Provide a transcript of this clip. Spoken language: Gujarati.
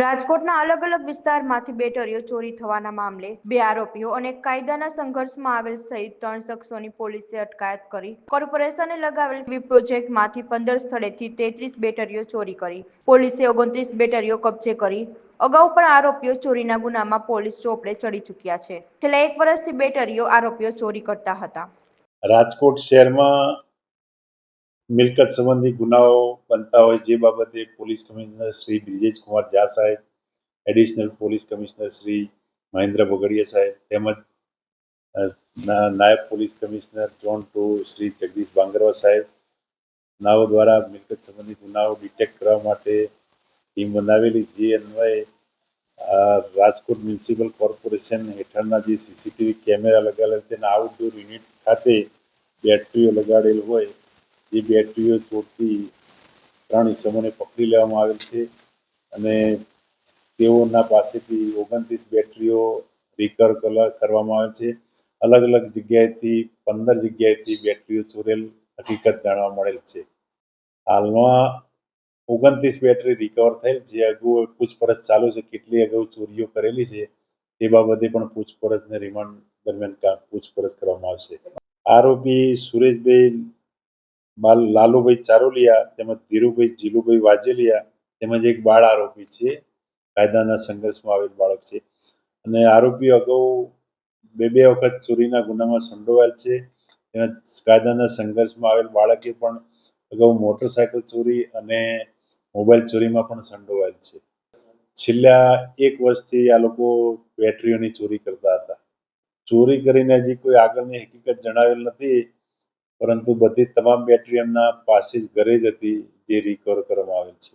રાજકોટના અલગ અલગ વિસ્તારમાંથી બેટરીઓ ચોરી થવાના મામલે બે આરોપીઓ અને કાયદાના સંઘર્ષમાં આવેલ સહિત ત્રણ શખ્સોની પોલીસે અટકાયત કરી. કોર્પોરેશને લગાવેલ સ્વીપ પ્રોજેક્ટમાંથી પંદર સ્થળેથી તેત્રીસ બેટરીઓ ચોરી કરી. પોલીસે ઓગણત્રીસ બેટરીઓ કબજે કરી. અગાઉ પણ આરોપીઓ ચોરીના ગુનામાં પોલીસ ચોપડે ચડી ચૂક્યા છે. છેલ્લા એક વર્ષથી બેટરીઓ આરોપીઓ ચોરી કરતા હતા. રાજકોટ શહેરમાં મિલકત સંબંધી ગુનાઓ બનતા હોય જે બાબતે પોલીસ કમિશનર શ્રી બ્રિજેશ કુમાર ઝા સાહેબ, additional police commissioner Shri Mahendra Bagadia સાહેબ તેમજ નાયબ police commissioner zone two Shri Jagdish Bangarwa સાહેબ નાઓ દ્વારા મિલકત સંબંધી ગુનાઓ ડિટેક્ટ કરવા માટે ટીમ બનાવેલી જે અન્વયે રાજકોટ મ્યુનિસિપલ કોર્પોરેશન હેઠળના જે સીસીટીવી કેમેરા લગાવેલા તેના આઉટડોર યુનિટ ખાતે બેટરીઓ લગાડેલ હોય જે બેટરીઓ ચોરતી ત્રણ ઇસમોને પકડી લેવામાં આવેલ છે અને તેઓના પાસેથી ઓગણત્રીસ બેટરીઓ રિકવર કરવામાં આવે છે. અલગ અલગ જગ્યાએથી પંદર જગ્યાએથી બેટરીઓ ચોરેલ હકીકત જાણવા મળેલ છે. હાલમાં ઓગણત્રીસ બેટરી રિકવર થયેલ જે અગાઉ પૂછપરછ ચાલુ છે. કેટલી અગાઉ ચોરીઓ કરેલી છે તે બાબતે પણ પૂછપરછ ને રિમાન્ડ દરમિયાન પૂછપરછ કરવામાં આવશે. આરોપી સુરેશભાઈ બાલ લાલુભાઈ ચારોલિયા તેમજ ધીરુભાઈ જીલુભાઈ વાજેલિયા તેમજ એક બાળ આરોપી છે. કાયદાના સંઘર્ષમાં આવેલ બાળક છે. અને આરોપીઓ અગાઉ બે બે વખત ચોરીના ગુનામાં સંડોવાયેલ છે. તેમજ કાયદાના સંઘર્ષમાં આવેલ બાળકે પણ અગાઉ મોટરસાયકલ ચોરી અને મોબાઈલ ચોરીમાં પણ સંડોવાયેલ છે. છેલ્લા એક વર્ષથી આ લોકો બેટરીઓની ચોરી કરતા હતા. ચોરી કરીને હજી કોઈ આગળની હકીકત જણાવેલ નથી. પરંતુ બધી તમામ બેટરી એમના પાસે જ ઘરે જ હતી જે રિકવર કરવામાં આવેલ છે.